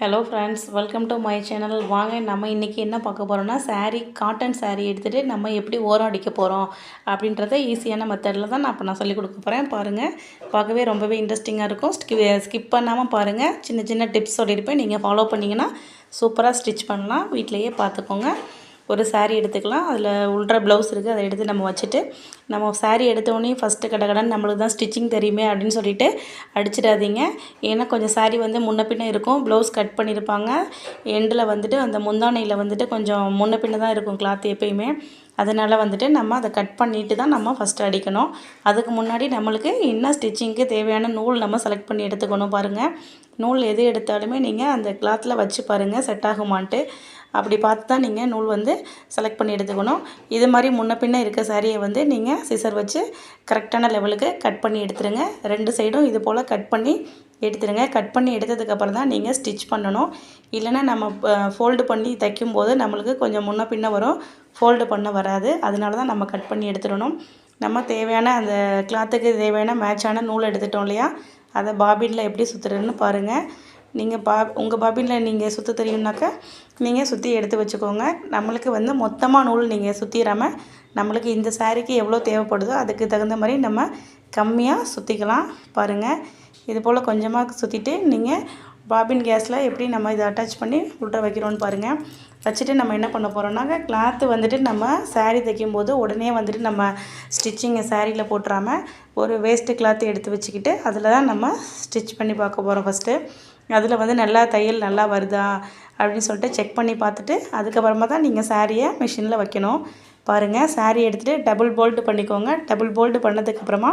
Hello friends welcome to my channel வாங்க நம்ம இன்றைக்கி என்ன பார்க்க போகிறோம்னா சாரீ காட்டன் சாரீ எடுத்துகிட்டு நம்ம எப்படி ஓரம் அடிக்க போகிறோம் அப்படின்றத ஈஸியான மெத்தடில் தான் நான் இப்போ நான் சொல்லிக் கொடுக்க போகிறேன் பாருங்கள் பார்க்கவே ரொம்பவே இன்ட்ரெஸ்டிங்காக இருக்கும். ஸ்கிப் பண்ணாமல் பாருங்கள் சின்ன சின்ன டிப்ஸ் சொல்லியிருப்பேன் நீங்கள் ஃபாலோ பண்ணிங்கன்னா சூப்பராக ஸ்டிச் பண்ணலாம். வீட்டிலையே பார்த்துக்கோங்க. ஒரு சாரீ எடுத்துக்கலாம். அதில் உள்ற ப்ளவுஸ் இருக்குது அதை எடுத்து நம்ம வச்சுட்டு நம்ம சாரீ எடுத்தோடனே ஃபஸ்ட்டு கடை கடன் நம்மளுக்கு தான் ஸ்டிச்சிங் தெரியுமே அப்படின்னு சொல்லிட்டு அடிச்சிடாதீங்க. ஏன்னா கொஞ்சம் சாரீ வந்து முன்ன பின்ன இருக்கும். ப்ளவுஸ் கட் பண்ணியிருப்பாங்க எண்டில் வந்துட்டு அந்த முந்தானையில் வந்துட்டு கொஞ்சம் முன்ன பின்ன தான் இருக்கும் கிளாத் எப்பயுமே. அதனால் வந்துட்டு நம்ம அதை கட் பண்ணிட்டு தான் நம்ம ஃபஸ்ட்டு அடிக்கணும். அதுக்கு முன்னாடி நம்மளுக்கு என்ன ஸ்டிச்சிங்க்கு தேவையான நூல் நம்ம செலக்ட் பண்ணி எடுத்துக்கணும் பாருங்கள் நூல் எது எடுத்தாலுமே நீங்கள் அந்த கிளாத்தில் வச்சு பாருங்கள் செட் ஆகுமான்ட்டு. அப்படி பார்த்து தான் நீங்கள் நூல் வந்து செலக்ட் பண்ணி எடுத்துக்கணும். இது மாதிரி முன்ன பின்ன இருக்க சாரியை வந்து நீங்கள் சிசர் வச்சு கரெக்டான லெவலுக்கு கட் பண்ணி எடுத்துருங்க. ரெண்டு சைடும் இது போல் கட் பண்ணி எடுத்துருங்க. கட் பண்ணி எடுத்ததுக்கப்புறம் தான் நீங்கள் ஸ்டிச் பண்ணணும். இல்லைன்னா நம்ம ஃபோல்டு பண்ணி தைக்கும்போது நம்மளுக்கு கொஞ்சம் முன்ன பின்ன வரும். ஃபோல்டு பண்ண வராது. அதனால தான் நம்ம கட் பண்ணி எடுத்துடணும். நம்ம தேவையான அந்த கிளாத்துக்கு தேவையான மேட்சான நூல் எடுத்துட்டோம் இல்லையா? அதை பாபினில் எப்படி சுற்றுறதுன்னு பாருங்கள் நீங்கள் பா உங்கள் பாபினில் நீங்கள் சுற்ற தெரியும்னாக்கா நீங்கள் சுற்றி எடுத்து வச்சுக்கோங்க. நம்மளுக்கு வந்து மொத்தமாக நூல் நீங்கள் சுற்றிடாமல் நம்மளுக்கு இந்த சாரீக்கு எவ்வளோ தேவைப்படுதோ அதுக்கு தகுந்த மாதிரி நம்ம கம்மியாக சுற்றிக்கலாம் பாருங்கள் இது போல் கொஞ்சமாக சுற்றிட்டு நீங்கள் பாபின் கேஸில் எப்படி நம்ம இதை அட்டாச் பண்ணி உள்ள வைக்கிறோன்னு பாருங்கள் வச்சுட்டு நம்ம என்ன பண்ண போகிறோம்னாக்க கிளாத்து வந்துட்டு நம்ம சாரீ தைக்கும்போது உடனே வந்துட்டு நம்ம ஸ்டிச்சிங்கை சாரியில் போட்டுறாமல் ஒரு வேஸ்ட்டு கிளாத்து எடுத்து வச்சுக்கிட்டு அதில் தான் நம்ம ஸ்டிச் பண்ணி பார்க்க போகிறோம் ஃபஸ்ட்டு அதில் வந்து நல்லா தையல் நல்லா வருதா அப்படின்னு சொல்லிட்டு செக் பண்ணி பார்த்துட்டு அதுக்கப்புறமா தான் நீங்கள் சாரியை மிஷினில் வைக்கணும். பாருங்கள் saree எடுத்துகிட்டு டபுள் போல்டு பண்ணிக்கோங்க. டபுள் போல்டு பண்ணதுக்கப்புறமா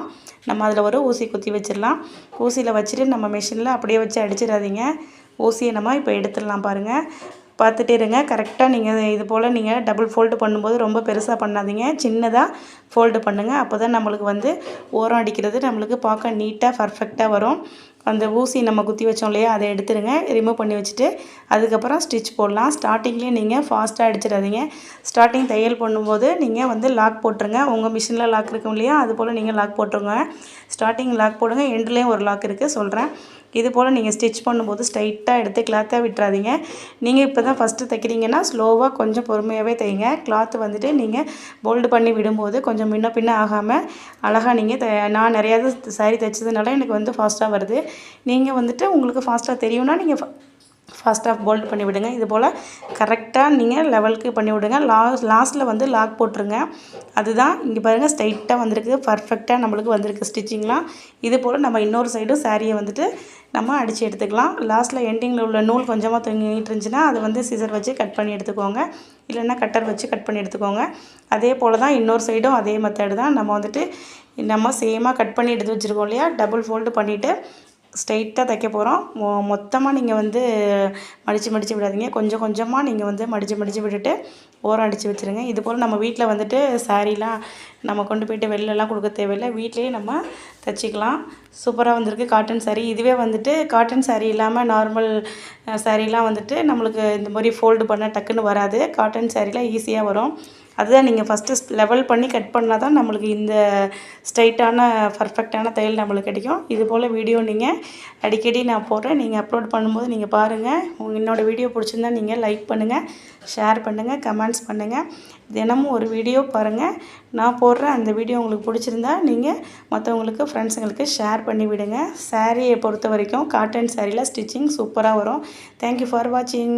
நம்ம அதில் ஒரு ஊசி குத்தி வச்சிடலாம். ஊசியில் வச்சுட்டு நம்ம மிஷினில் அப்படியே வச்சு அடிச்சிடாதீங்க. ஊசியை நம்ம இப்போ எடுத்துடலாம் பாருங்கள் பார்த்துட்டே இருங்க. கரெக்டாக நீங்கள் இது போல் நீங்கள் டபுள் ஃபோல்டு பண்ணும்போது ரொம்ப பெருசாக பண்ணாதீங்க. சின்னதாக ஃபோல்டு பண்ணுங்கள் அப்போ தான் நம்மளுக்கு வந்து ஓரம் அடிக்கிறது நம்மளுக்கு பார்க்க நீட்டாக பர்ஃபெக்டாக வரும். அந்த ஊசி நம்ம குத்தி வச்சோம் இல்லையா அதை எடுத்துருங்க. ரிமூவ் பண்ணி வச்சுட்டு அதுக்கப்புறம் ஸ்டிச் போடலாம். ஸ்டார்டிங்லேயே நீங்கள் ஃபாஸ்ட்டாக அடிச்சிடாதீங்க. ஸ்டார்டிங் தையல் பண்ணும்போது நீங்கள் வந்து லாக் போட்டுருங்க. உங்கள் மிஷினில் லாக் இருக்கும் இல்லையா அது போல் நீங்கள் லாக் போட்டுருங்க. ஸ்டார்டிங் லாக் போடுங்க. எண்ட்லேயும் ஒரு லாக் இருக்குது சொல்கிறேன் இது போல் நீங்கள் ஸ்டிச் பண்ணும்போது ஸ்ட்ரைட்டாக எடுத்து கிளாத்தாக விட்டுறாதீங்க. நீங்கள் இப்போ தான் ஃபஸ்ட்டு தைக்கிறீங்கன்னா ஸ்லோவாக கொஞ்சம் பொறுமையாகவே தைங்க. கிளாத் வந்துட்டு நீங்கள் போல்டு பண்ணி விடும்போது கொஞ்சம் முன்ன பின்ன ஆகாமல் அழகாக நீங்கள் த நான் நிறையா சாரி தைச்சதுனால எனக்கு வந்து ஃபாஸ்ட்டாக வருது. நீங்கள் வந்துட்டு உங்களுக்கு ஃபாஸ்ட்டாக தெரியும்னா நீங்கள் ஃபாஸ்ட்டாக போல்ட் பண்ணி விடுங்க இது போல் கரெக்டாக நீங்கள் லெவலுக்கு பண்ணி விடுங்க லாஸ் லாஸ்ட்டில் வந்து லாக் போட்டுருங்க. அதுதான் இங்கே பாருங்கள் ஸ்ட்ரைட்டாக வந்திருக்கு பர்ஃபெக்டாக நம்மளுக்கு வந்திருக்கு ஸ்டிச்சிங்லாம் இது போல் நம்ம இன்னொரு சைடும் சாரியை வந்துட்டு நம்ம அடித்து எடுத்துக்கலாம். லாஸ்ட்டில் எண்டிங்கில் உள்ள நூல் கொஞ்சமாக தொங்கிட்டு இருந்துச்சுன்னா அதை வந்து சிசர் வச்சு கட் பண்ணி எடுத்துக்கோங்க. இல்லைன்னா கட்டர் வச்சு கட் பண்ணி எடுத்துக்கோங்க. அதே போல் தான் இன்னொரு சைடும் அதே மெத்தடு தான். நம்ம வந்துட்டு நம்ம சேமாக கட் பண்ணி எடுத்து வச்சுருக்கோம் இல்லையா? டபுள் ஃபோல்டு பண்ணிவிட்டு ஸ்ட்ரைட்டாக தைக்க போகிறோம் மொ மொத்தமாக நீங்கள் வந்து மடித்து மடித்து விடாதீங்க. கொஞ்சம் கொஞ்சமாக நீங்கள் வந்து மடித்து மடித்து விட்டுட்டு ஓரம் அடித்து வச்சுருங்க. இது போல் நம்ம வீட்டில் வந்துட்டு சாரீலாம் நம்ம கொண்டு போயிட்டு வெளிலலாம் கொடுக்க தேவையில்லை. வீட்லேயே நம்ம தைச்சிக்கலாம். சூப்பராக வந்திருக்கு காட்டன் சாரீ இதுவே வந்துட்டு காட்டன் சாரீ இல்லாமல் நார்மல் சாரீலாம் வந்துட்டு நம்மளுக்கு இந்த மாதிரி ஃபோல்டு பண்ண டக்குன்னு வராது. காட்டன் சாரீலாம் ஈஸியாக வரும். அதுதான் நீங்கள் ஃபஸ்ட்டு லெவல் பண்ணி கட் பண்ணால் தான் நம்மளுக்கு இந்த ஸ்ட்ரைட்டான பர்ஃபெக்டான தையல் நம்மளுக்கு கிடைக்கும். இது போல் வீடியோ நீங்கள் அடிக்கடி நான் போடுறேன். நீங்கள் அப்லோட் பண்ணும்போது நீங்கள் பாருங்கள் உங்கள் என்னோடய வீடியோ பிடிச்சிருந்தா நீங்கள் லைக் பண்ணுங்கள் ஷேர் பண்ணுங்கள் கமெண்ட்ஸ் பண்ணுங்கள் தினமும் ஒரு வீடியோ பாருங்கள் நான் போடுற அந்த வீடியோ உங்களுக்கு பிடிச்சிருந்தா நீங்கள் மற்றவங்களுக்கு ஃப்ரெண்ட்ஸுங்களுக்கு ஷேர் பண்ணி விடுங்க. சாரியை பொறுத்த வரைக்கும் காட்டன் சாரியில் ஸ்டிச்சிங் சூப்பராக வரும். தேங்க்யூ ஃபார் வாட்சிங்